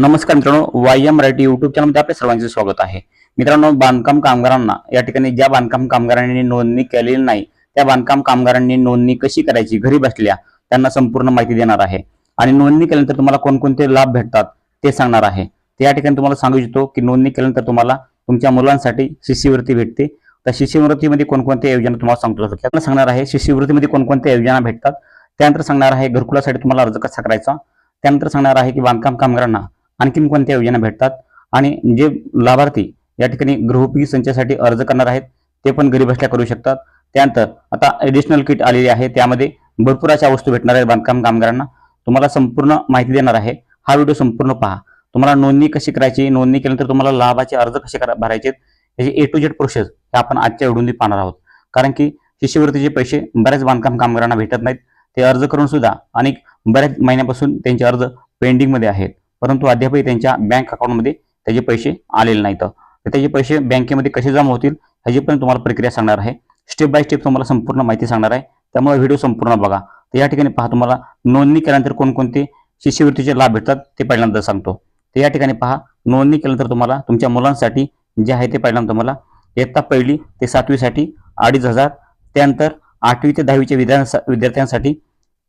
नमस्कार मित्रांनो Y Marathi YouTube चॅनलमध्ये आपल्या सर्वांचे स्वागत आहे. मित्रांनो बांधकाम कामगारांना या ठिकाणी ज्या बांधकाम कामगारांनी नोंदणी केलेली नाही त्या बांधकाम कामगारांनी नोंदणी कशी करायची घरी बसल्या त्यांना संपूर्ण माहिती देणार आहे. आणि नोंदणी केल्यानंतर तुम्हाला कोणकोणते लाभ भेटतात ते सांगणार आहे. त्या या ठिकाणी तुम्हाला सांगू इच्छितो की नोंदणी केल्यानंतर तुम्हाला तुमच्या मुलांसाठी शिष्यवृत्ती भेटते. त्या शिष्यवृत्तीमध्ये कोणकोणत्या योजना तुम्हाला सांगतो त्यातनं सांगणार आहे शिष्यवृत्तीमध्ये कोणकोणत्या योजना भेटतात. त्यानंतर सांगणार आहे घरकुलासाठी तुम्हाला अर्ज कसा करायचा? त्यानंतर सांगणार आहे की बांधकाम कामगारांना आणखीन कोणत्या योजना भेटतात? आणि जे लाभार्थी या ठिकाणी गृहोपयोगी संचासाठी अर्ज करणार आहेत ते पण घरी बसल्या करू शकतात. त्यानंतर आता ॲडिशनल किट आलेली आहे त्यामध्ये भरपूर अशा वस्तू भेटणार आहेत बांधकाम कामगारांना. तुम्हाला संपूर्ण माहिती देणार आहे. हा व्हिडिओ संपूर्ण पहा. तुम्हाला नोंदणी कशी करायची? नोंदणी केल्यानंतर तुम्हाला लाभाचे अर्ज कसे करा भरायचे याची ए टू जेड प्रोसेस हे आपण आजच्या व्हिडिओमध्ये पाहणार आहोत. कारण की शिष्यवृत्तीचे पैसे बऱ्याच बांधकाम कामगारांना भेटत नाहीत. ते अर्ज करून सुद्धा अनेक बऱ्याच महिन्यापासून त्यांचे अर्ज पेंडिंगमध्ये आहेत. परंतु अद्यापही त्यांच्या बँक अकाउंटमध्ये त्याचे पैसे आलेले नाहीत. तर त्याचे पैसे बँकेमध्ये कसे जमा होतील ह्याची पण तुम्हाला प्रक्रिया सांगणार आहे. स्टेप बाय स्टेप तुम्हाला संपूर्ण माहिती सांगणार आहे. त्यामुळे व्हिडिओ संपूर्ण बघा. तर या ठिकाणी पहा तुम्हाला नोंदणी केल्यानंतर कोणकोणते शिष्यवृत्तीचे लाभ भेटतात ते पहिल्यांदा सांगतो. तर या ठिकाणी पहा नोंदणी केल्यानंतर तुम्हाला तुमच्या मुलांसाठी जे आहे ते पहिल्यांदा तुम्हाला इयत्ता पहिली ते सातवीसाठी अडीच हजार त्यानंतर आठवी ते दहावीच्या विद्या विद्यार्थ्यांसाठी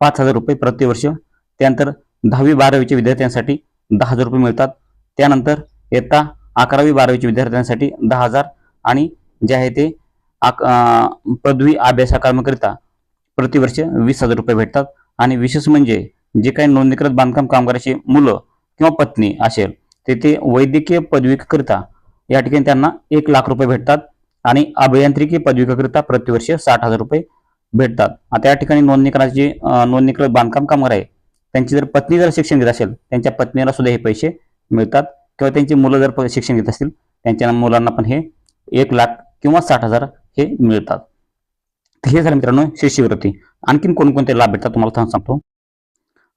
पाच हजार रुपये प्रतिवर्ष त्यानंतर दहावी बारावीच्या विद्यार्थ्यांसाठी दहा हजार रुपये मिळतात. त्यानंतर इयत्ता अकरावी बारावीच्या विद्यार्थ्यांसाठी दहा हजार आणि जे आहे ते आक- पदवी अभ्यासक्रमाकरिता प्रतिवर्ष वीस हजार रुपये भेटतात. आणि विशेष म्हणजे जे काही नोंदणीकृत बांधकाम कामगाराची मुलं किंवा पत्नी असेल ते ते वैद्यकीय पदवीकरिता या ठिकाणी त्यांना एक लाख रुपये भेटतात आणि अभियांत्रिकी पदवीकरिता प्रतिवर्ष साठ हजार रुपये भेटतात. आता या ठिकाणी नोंदणीकरणाची नोंदणीकृत बांधकाम कामगार आहे त्यांची जर पत्नी जर शिक्षण घेत असेल त्यांच्या पत्नीला सुद्धा हे पैसे मिळतात. किंवा त्यांची मुलं जर शिक्षण घेत असतील त्यांच्या मुलांना पण हे एक लाख किंवा साठ हजार हे मिळतात. तर हे झालं मित्रांनो शिष्यवृत्ती. आणखीन कोणकोणते लाभ भेटतात तुम्हाला थांब सांगतो.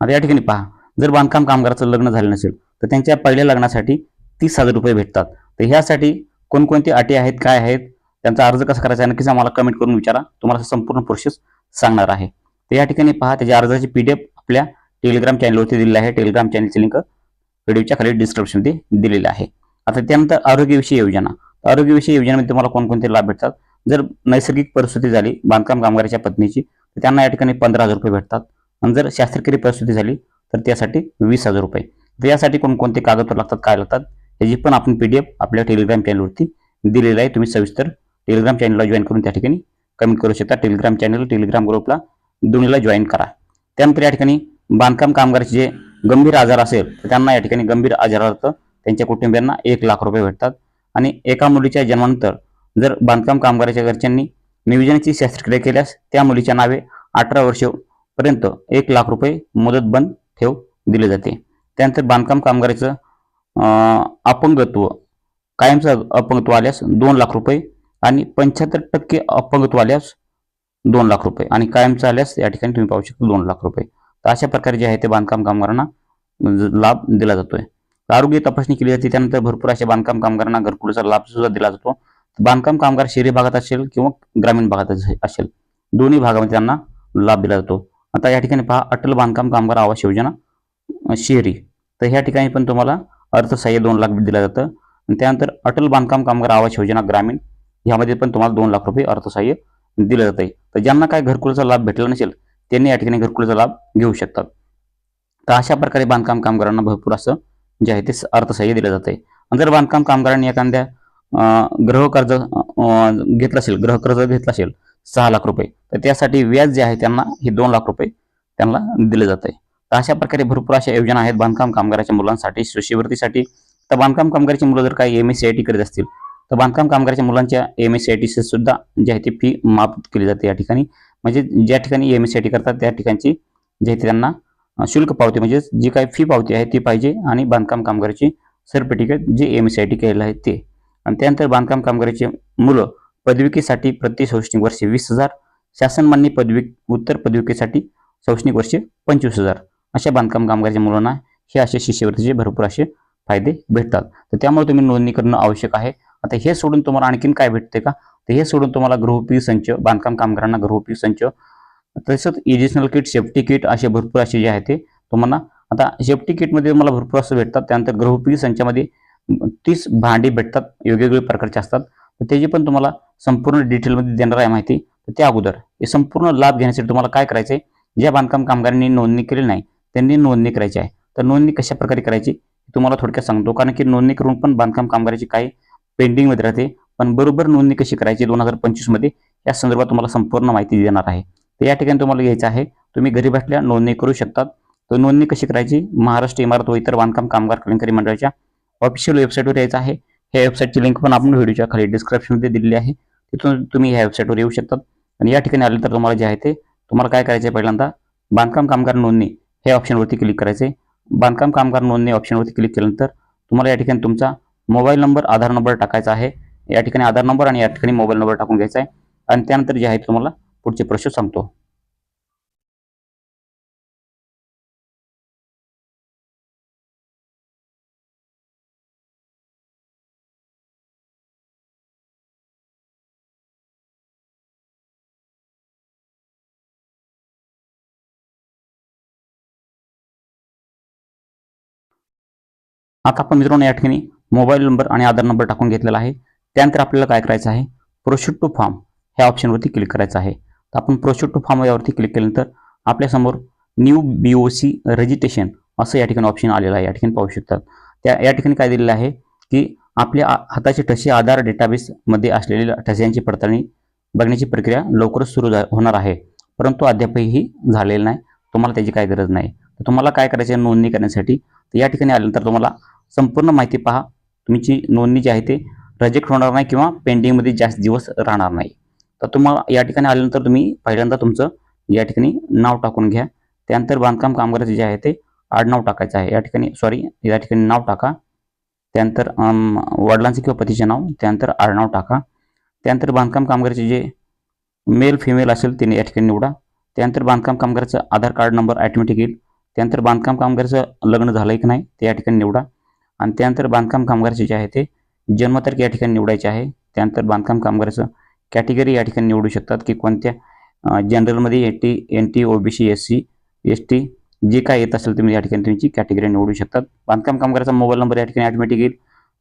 आता या ठिकाणी पहा. जर बांधकाम कामगाराचं लग्न झालं नसेल तर त्यांच्या पहिल्या लग्नासाठी तीस हजार रुपये भेटतात. तर ह्यासाठी कोणकोणती अटी आहेत काय आहेत त्यांचा अर्ज कसा करायचा नक्कीच आम्हाला कमेंट करून विचारा. तुम्हाला संपूर्ण प्रोसेस सांगणार आहे. तर या ठिकाणी पहा त्याच्या अर्जाची पीडीएफ आपल्या टेलिग्राम चॅनलवरती दिलेलं आहे. टेलिग्राम चॅनलची लिंक व्हिडिओच्या खाली डिस्क्रिप्शनमध्ये दिलेली आहे. आता त्यानंतर आरोग्यविषयी योजना. आरोग्यविषयी योजनेमध्ये तुम्हाला कोणकोणते लाभ भेटतात? जर नैसर्गिक परिस्थिती झाली बांधकाम कामगाराच्या पत्नीची तर त्यांना या ठिकाणी पंधरा हजार रुपये भेटतात. आणि जर शास्त्रक्रिय परिस्थिती झाली तर त्यासाठी वीस हजार रुपये. तर यासाठी कोणकोणते कागदपत्र लागतात काय लागतात याची पण आपण पी डी एफ आपल्या टेलिग्राम चॅनलवरती दिलेलं आहे. तुम्ही सविस्तर टेलिग्राम चॅनलला जॉईन करून त्या ठिकाणी कमेंट करू शकता. टेलिग्राम चॅनल टेलिग्राम ग्रुपला दोन्हीला जॉईन करा. त्यानंतर या ठिकाणी बांधकाम कामगाराचे जे गंभीर आजार असेल तर त्यांना या ठिकाणी गंभीर आजारार्थ त्यांच्या कुटुंबियांना एक लाख रुपये भेटतात. आणि एका मुलीच्या जन्मानंतर जर बांधकाम कामगाराच्या घरच्यांनी नियोजनाची शस्त्रक्रिया केल्यास त्या मुलीच्या नावे अठरा वर्षपर्यंत एक लाख रुपये मुदत बंद ठेव दिले जाते. त्यानंतर बांधकाम कामगाराचं अपंगत्व कायमचं अपंगत्व आल्यास दोन लाख रुपये आणि पंच्याहत्तर टक्के अपंगत्व आल्यास दोन लाख रुपये आणि कायमचं आल्यास या ठिकाणी तुम्ही पाहू शकता दोन लाख रुपये. तर अशा प्रकारे जे आहे ते बांधकाम कामगारांना म्हणजे लाभ दिला जातोय. आरोग्य तपासणी केली जाते त्यानंतर भरपूर अशा बांधकाम कामगारांना घरकुलाचा लाभ सुद्धा दिला जातो. बांधकाम कामगार शहरी भागात असेल किंवा ग्रामीण भागात असेल दोन्ही भागामध्ये त्यांना लाभ दिला जातो. आता या ठिकाणी पहा अटल बांधकाम कामगार आवास योजना शहरी. तर ह्या ठिकाणी पण तुम्हाला अर्थसहाय्य दोन लाख दिलं जातं. आणि त्यानंतर अटल बांधकाम कामगार आवास योजना ग्रामीण ह्यामध्ये पण तुम्हाला दोन लाख रुपये अर्थसहाय्य दिलं जातं तर ज्यांना काय घरकुलाचा लाभ भेटला नसेल त्यांनी या ठिकाणी घरकुलाचा लाभ घेऊ शकतात. तर अशा प्रकारे बांधकाम कामगारांना भरपूर असं जे आहे ते अर्थसहाय्य दिलं जाते आहे जर बांधकाम कामगारांनी एखाद्या गृहकर्ज घेतलं असेल गृहकर्ज घेतलं असेल सहा लाख रुपये तर त्यासाठी व्याज जे आहे त्यांना हे दोन लाख रुपये त्यांना दिले जाते तर अशा प्रकारे भरपूर अशा योजना आहेत बांधकाम कामगाराच्या मुलांसाठी शिष्यवृत्तीसाठी तर बांधकाम कामगाराची मुलं जर काही M S C I T करीत असतील तर बांधकाम कामगाराच्या मुलांच्या M S C I T सुद्धा जे आहे ती फी माफ केली जाते या ठिकाणी. म्हणजे ज्या ठिकाणी M S C I T करतात त्या ठिकाणची जे ते त्यांना शुल्क पावती म्हणजे जी काही फी पावती आहे ती पाहिजे आणि बांधकाम कामगाराची सर्टिफिकेट जे M S C I T केलेलं आहे ते. आणि त्यानंतर बांधकाम कामगाराची मुलं पदविकेसाठी प्रति शैक्षणिक वर्षे वीस हजार शासनमान्य पदवी उत्तर पदविकेसाठी शैक्षणिक वर्षे पंचवीस हजार. अशा बांधकाम कामगाराच्या मुलांना हे असे शिष्यवृत्तीचे भरपूर असे फायदे भेटतात. तर त्यामुळे तुम्ही नोंदणी करणं आवश्यक आहे. आता हे सोडून तुम्हाला आणखीन काय भेटते का? तर हे सोडून तुम्हाला गृहोपयोगी संच बांधकाम कामगारांना गृहोपयोगी संच तसंच एडिशनल किट सेफ्टी किट असे भरपूर असे जे आहे ते तुम्हाला आता सेफ्टी किटमध्ये तुम्हाला भरपूर असं भेटतात. त्यानंतर गृहोपयोगी संचामध्ये तीस भांडी भेटतात वेगवेगळे प्रकारचे असतात. तर त्याची पण तुम्हाला संपूर्ण डिटेलमध्ये देणार आहे माहिती. तर त्या अगोदर हे संपूर्ण लाभ घेण्यासाठी तुम्हाला काय करायचं आहे ज्या बांधकाम कामगारांनी नोंदणी केलेली नाही त्यांनी नोंदणी करायची आहे. तर नोंदणी कशा प्रकारे करायची? तुम्हाला थोडक्यात सांगतो. कारण की नोंदणी करून पण बांधकाम कामगाराची काही पेंडिंगमध्ये राहते. पण बरोबर नोंदणी कशी करायची दोन हजार पंचवीसमध्ये या संदर्भात तुम्हाला संपूर्ण माहिती देणार आहे. तर या ठिकाणी तुम्हाला घ्यायचं आहे तुम्ही घरी बसल्या नोंदणी करू शकतात. तर नोंदणी कशी करायची? महाराष्ट्र इमारत व इतर बांधकाम कामगार कलंकारी मंडळाच्या ऑफिशियल वेबसाईटवर यायचं आहे. ह्या वेबसाईटची लिंक पण आपण व्हिडिओच्या खाली डिस्क्रिप्शनमध्ये दिलेली आहे. तिथून तुम्ही ह्या वेबसाईटवर येऊ शकतात. आणि या ठिकाणी आले तर तुम्हाला जे आहे ते तुम्हाला काय करायचं आहे पहिल्यांदा बांधकाम कामगार नोंदणी हे ऑप्शनवरती क्लिक करायचे बांधकाम कामगार नोंदणी ऑप्शनवरती क्लिक केल्यानंतर तुम्हाला या ठिकाणी तुमचा मोबाईल नंबर आधार नंबर टाकायचा आहे. या ठिकाणी आधार नंबर आणि या ठिकाणी मोबाईल नंबर टाकून घ्यायचा आहे. आणि त्यानंतर जे आहे तुम्हाला पुढचे प्रश्न सांगतो. आता आपण मित्रांनो या ठिकाणी मोबाईल नंबर आणि आधार नंबर टाकून घेतलेला आहे. त्यानंतर आपल्याला काय करायचं आहे? प्रोशूट टू फॉर्म ह्या ऑप्शनवरती क्लिक करायचं आहे. तर आपण प्रोशूट टू फॉर्म यावरती क्लिक केल्यानंतर आपल्यासमोर new B O C registration असं या ठिकाणी ऑप्शन आलेलं आहे. या ठिकाणी पाहू शकतात त्या या ठिकाणी काय दिलेलं आहे की आपल्या आ- हाताचे ठसे आधार डेटाबेसमध्ये असलेल्या ठस्यांची पडताळणी बघण्याची प्रक्रिया लवकरच सुरू झा- होणार आहे. परंतु अद्यापही झालेलं नाही. तुम्हाला त्याची काय गरज नाही. तर तुम्हाला काय करायचं आहे? नोंदणी करण्यासाठी. तर या ठिकाणी आल्यानंतर तुम्हाला संपूर्ण माहिती पहा. तुमची नोंदणी जी आहे ते रिजेक्ट होणार नाही किंवा पेंडिंगमध्ये जास्त दिवस राहणार नाही. तर तुम्हाला या ठिकाणी आल्यानंतर तुम्ही पहिल्यांदा तुमचं या ठिकाणी नाव टाकून घ्या. त्यानंतर बांधकाम कामगाराचे जे आहे ते आडनाव टाकायचं आहे. या ठिकाणी सॉरी या ठिकाणी नाव टाका. त्यानंतर वडिलांचे किंवा पतीचे नाव त्यानंतर आडनाव टाका. त्यानंतर बांधकाम कामगाराचे जे मेल फिमेल असेल त्याने या ठिकाणी निवडा. त्यानंतर बांधकाम कामगाराचं आधार कार्ड नंबर ॲटोमॅटिक येईल. त्यानंतर बांधकाम कामगाराचं लग्न झालं की नाही ते या ठिकाणी निवडा. आणि त्यानंतर बांधकाम कामगाराचे जे आहे ते जन्मतारीख या ठिकाणी निवडायचे आहे. त्यानंतर बांधकाम कामगाराचं कॅटेगरी या ठिकाणी निवडू शकतात की कोणत्या जनरलमध्ये A T N T O B C S C S T जे काय येत असेल तुम्ही या ठिकाणी तुमची कॅटेगरी निवडू शकतात. बांधकाम कामगाराचा मोबाईल नंबर या ठिकाणी ॲटोमॅटिक येईल.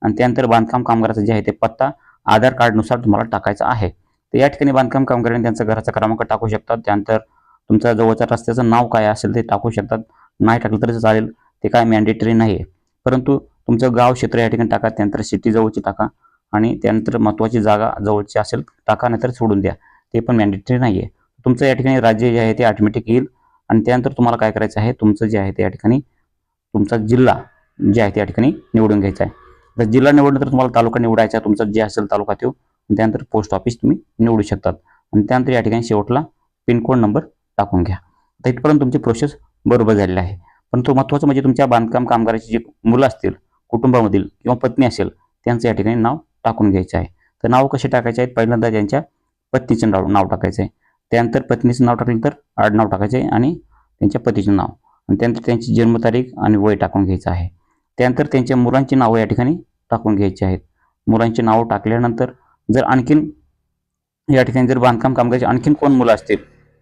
आणि त्यानंतर बांधकाम कामगाराचा जे आहे ते पत्ता आधार कार्डनुसार तुम्हाला टाकायचा आहे. तर या ठिकाणी बांधकाम कामगारांनी त्यांचा घराचा क्रमांक टाकू शकतात. त्यानंतर तुमचा जवळच्या रस्त्याचं नाव काय असेल ते टाकू शकतात. नाही टाकलं तरी चालेल. ते काय मॅन्डेटरी नाही आहे परंतु तुमचं गाव क्षेत्र या ठिकाणी टाका त्यानंतर सिटी जवळची टाका आणि त्यानंतर महत्त्वाची जागा जवळची असेल टाका नाहीतर सोडून द्या. ते पण मॅन्डेटरी नाही आहे तुमचं या ठिकाणी राज्य जे आहे ते ऑटोमॅटिक येईल आणि त्यानंतर तुम्हाला काय करायचं आहे तुमचं जे आहे ते या ठिकाणी तुमचा जिल्हा जे आहे त्या ठिकाणी निवडून घ्यायचा आहे. तर जिल्हा निवडल्यानंतर तर तुम्हाला तालुका निवडायचा आहे तुमचा जे असेल तालुका तो त्यानंतर पोस्ट ऑफिस तुम्ही निवडू शकतात. आणि त्यानंतर या ठिकाणी शेवटला पिनकोड नंबर टाकून घ्या. तर इथपर्यंत तुमची प्रोसेस बरोबर झालेली आहे. परंतु महत्त्वाचं म्हणजे तुमच्या बांधकाम कामगाराची जी मुलं असतील कुटुंबामधील किंवा पत्नी असेल त्यांचं या ठिकाणी नाव टाकून घ्यायचं आहे. तर नाव कसे टाकायचे आहेत? पहिल्यांदा त्यांच्या पत्नीचं नाव नाव टाकायचं आहे त्यानंतर पत्नीचं नाव टाकलं तर आडनाव टाकायचं आहे आणि त्यांच्या पतीचं नाव. आणि त्यानंतर त्यांची जन्मतारीख आणि वय टाकून घ्यायचं आहे. त्यानंतर त्यांच्या मुलांची नावं या ठिकाणी टाकून घ्यायची आहेत. मुलांची नावं टाकल्यानंतर जर आणखीन या ठिकाणी जर बांधकाम कामगाराचे आणखीन कोण मुलं असतील?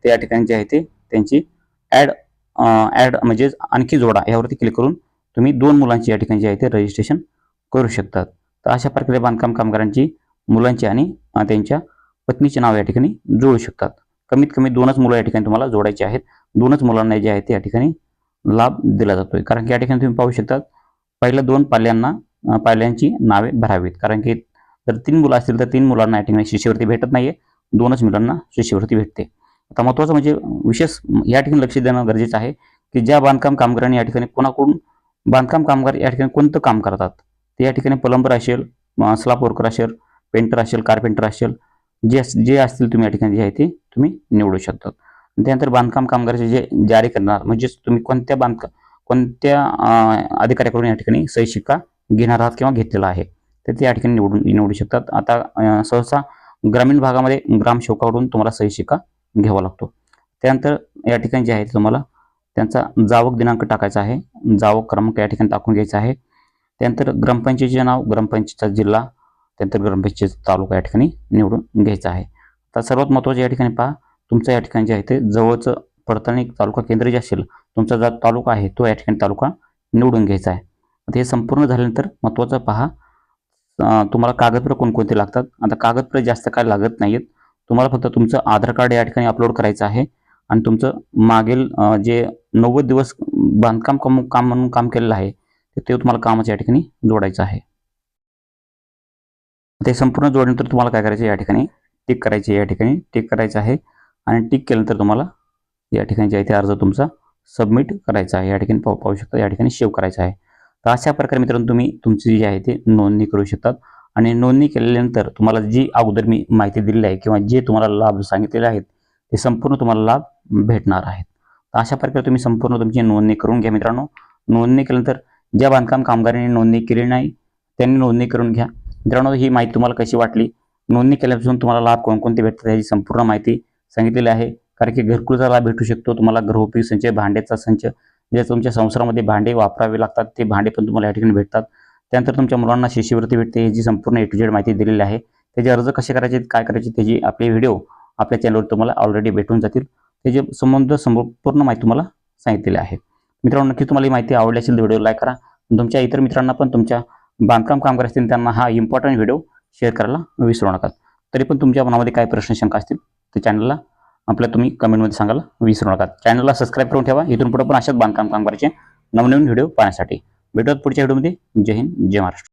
ते या ठिकाणी जे आहे ते त्यांची ॲड ॲड म्हणजेच आणखी जोडा यावरती क्लिक करून तुम्ही दोन मुलांची या ठिकाणी जे आहे ते रजिस्ट्रेशन करू शकतात. तर अशा प्रकारे बांधकाम कामगारांची मुलांची आणि त्यांच्या पत्नीचे नाव या ठिकाणी जोडू शकतात. कमीत कमी दोनच मुलं या ठिकाणी तुम्हाला जोडायची आहेत. दोनच मुलांना जे आहे ते या ठिकाणी लाभ दिला जातोय. कारण की या ठिकाणी तुम्ही पाहू शकता पहिल्या दोन पाल्यांना पाल्यांची नावे भरावीत. कारण की जर तीन मुलं असतील तर तीन मुलांना या ठिकाणी शिष्यवृत्ती भेटत नाहीये. दोनच मुलांना शिष्यवृत्ती भेटते. आता महत्वाचं म्हणजे विशेष या ठिकाणी लक्ष देणं गरजेचं आहे की ज्या बांधकाम कामगारांनी या ठिकाणी कोणाकडून बांधकाम कामगार या ठिकाणी कोणतं काम करतात? ते या ठिकाणी प्लंबर असेल स्लाप वर्कर असेल पेंटर असेल कारपेंटर असेल जे अस- जे असतील तुम्ही या ठिकाणी जे आहे ते तुम्ही निवडू शकतात. त्यानंतर बांधकाम कामगाराचे जे जारी करणार म्हणजेच तुम्ही कोणत्या बांधकाम कोणत्या अधिकाऱ्याकडून या ठिकाणी सही शिक्का घेणार आहात किंवा घेतलेला आहे तर ते या ठिकाणी निवडून निवडू शकतात. आता सहसा ग्रामीण भागामध्ये ग्रामसेवकाकडून तुम्हाला सही शिक्का घ्यावा लागतो. त्यानंतर या ठिकाणी जे आहे ते तुम्हाला त्यांचा जावक दिनांक टाकायचा आहे. जावक क्रमांक या ठिकाणी टाकून घ्यायचा आहे. त्यानंतर ग्रामपंचायतीचे नाव ग्रामपंचायतीचा जिल्हा त्यानंतर ग्रामपंचायतीचा तालुका या ठिकाणी निवडून घ्यायचा आहे. तर सर्वात महत्त्वाचं या ठिकाणी पहा. तुमचं या ठिकाणी जे आहे ते जवळचं पडताळणी तालुका केंद्र जे असेल तुमचा जो तालुका आहे तो या ठिकाणी तालुका निवडून घ्यायचा आहे. आता हे संपूर्ण झाल्यानंतर महत्त्वाचं पहा. तुम्हाला कागदपत्र कोणकोणते लागतात? आता कागदपत्र जास्त काय लागत नाहीत तुम्हाला फक्त तुमचं आधार कार्ड या ठिकाणी अपलोड करायचं आहे. आणि तुमचं मागील जे नव्वद दिवस बांधकाम काम काम म्हणून काम केलेलं आहे ते तुम्हाला कामाचं या ठिकाणी जोडायचं आहे. ते संपूर्ण जोडल्यानंतर तुम्हाला काय करायचं या ठिकाणी? टिक करायचे या ठिकाणी टिक करायचं आहे. आणि टिक केल्यानंतर तुम्हाला या ठिकाणी जे आहे ते अर्ज तुमचा सबमिट करायचा आहे या ठिकाणी पाहू पाहू शकता या ठिकाणी सेव्ह करायचा आहे. तर अशा प्रकारे मित्रांनो तुम्ही तुमची जी आहे ते नोंदणी करू शकतात. आणि नोंदणी केल्यानंतर तुम्हाला जी अगोदर मी माहिती दिलेली आहे किंवा जे तुम्हाला लाभ सांगितलेले आहेत ते संपूर्ण तुम्हाला लाभ भेटणार आहेत. तर अशा प्रकारे तुम्ही संपूर्ण तुमची नोंदणी करून घ्या मित्रांनो. नोंदणी केल्यानंतर ज्या बांधकाम कामगारांनी नोंदणी केली नाही त्यांनी नोंदणी करून घ्या. मित्रांनो ही माहिती तुम्हाला कशी वाटली? नोंदणी केल्यापासून तुम्हाला लाभ कोणकोणते भेटतात याची संपूर्ण माहिती सांगितलेली आहे. कारण की घरकुलचा लाभ भेटू शकतो. तुम्हाला गृहोपयोगी संच भांड्याचा संच जे तुमच्या संसारामध्ये भांडे वापरावे लागतात ते भांडे पण तुम्हाला या ठिकाणी भेटतात. त्यानंतर तुमच्या मुलांना शिष्यवृत्ती भेटते याची संपूर्ण ए टू झेड माहिती दिलेली आहे. त्याचे अर्ज कसे करायचे काय करायचे त्याची आपले व्हिडिओ आपल्या चॅनलवर तुम्हाला ऑलरेडी भेटून जातील. त्याचे संबंध संपूर्ण माहिती तुम्हाला सांगितलेली आहे. मित्रांनो नक्कीच तुम्हाला ही माहिती आवडली असेल तर व्हिडिओ लाईक करा. तुमच्या इतर मित्रांना पण तुमच्या बांधकाम कामगार असतील त्यांना हा इम्पॉर्टंट व्हिडिओ शेअर करायला विसरू नका. तरी पण तुमच्या मनामध्ये काय प्रश्न शंका असतील ते चॅनलला आपल्या तुम्ही कमेंटमध्ये सांगायला विसरू नका. चॅनलला सबस्क्राईब करून ठेवा. इथून पुढे पण अशाच बांधकाम कामगारचे नवनवीन व्हिडिओ पाहण्यासाठी. भेटूयात पुढच्या व्हिडिओमध्ये. जय हिंद जय महाराष्ट्र.